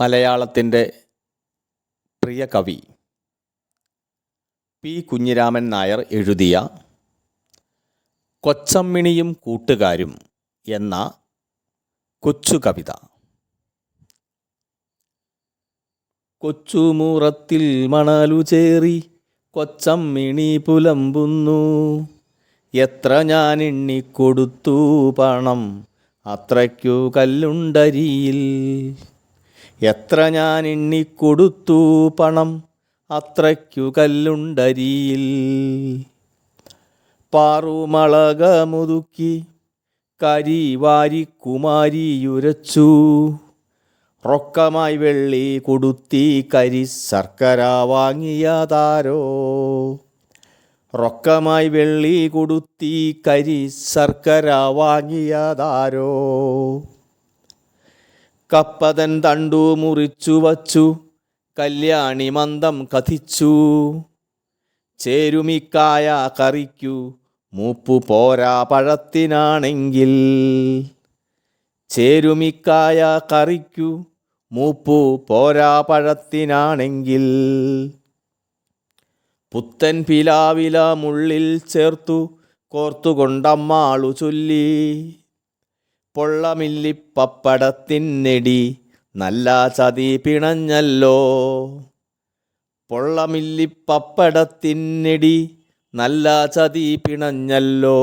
മലയാളത്തിന്റെ പ്രിയ കവി പി കുഞ്ഞിരാമൻ നായർ എഴുതിയ കൊച്ചമ്മിണിയും കൂട്ടുകാരും എന്ന കൊച്ചു കവിത. കൊച്ചുമുറത്തിൽ മണലു ചേറി കൊച്ചമ്മിണി പുലമ്പുന്നു. എത്ര ഞാൻ എണ്ണിക്കൊടുത്തു പണം അത്രയ്ക്കു കല്ലുണ്ടരിയിൽ. എത്ര ഞാൻ എണ്ണിക്കൊടുത്തു പണം അത്രയ്ക്കു കല്ലുണ്ടരിയിൽ. പാറുമളകമുതുക്കി കരി വാരി കുമാരിയുരച്ചു റൊക്കമായി വെള്ളി കൊടുത്തി കരി ശർക്കര വാങ്ങിയതാരോ റൊക്കമായി വെള്ളി കൊടുത്തി കരി ശർക്കര വാങ്ങിയതാരോ കപ്പതൻ തണ്ടു മുറിച്ചു വച്ചു കല്യാണി മന്ദം കഥിച്ചു. ചേരുമിക്കായ കറിക്കു മൂപ്പു പോരാ പഴത്തിനാണെങ്കിൽ. ചേരുമിക്കായ കറിക്കു മൂപ്പു പോരാ പഴത്തിനാണെങ്കിൽ. പുത്തൻ പിലാവില മുള്ളിൽ ചേർത്തു കോർത്തുകൊണ്ടമ്മാളു ചൊല്ലി. പൊള്ളമില്ലിപ്പപ്പടത്തിനെടി നല്ല ചതി പിണഞ്ഞല്ലോ. പൊള്ളമില്ലിപ്പപ്പടത്തിന്നെടി നല്ല ചതി പിണഞ്ഞല്ലോ.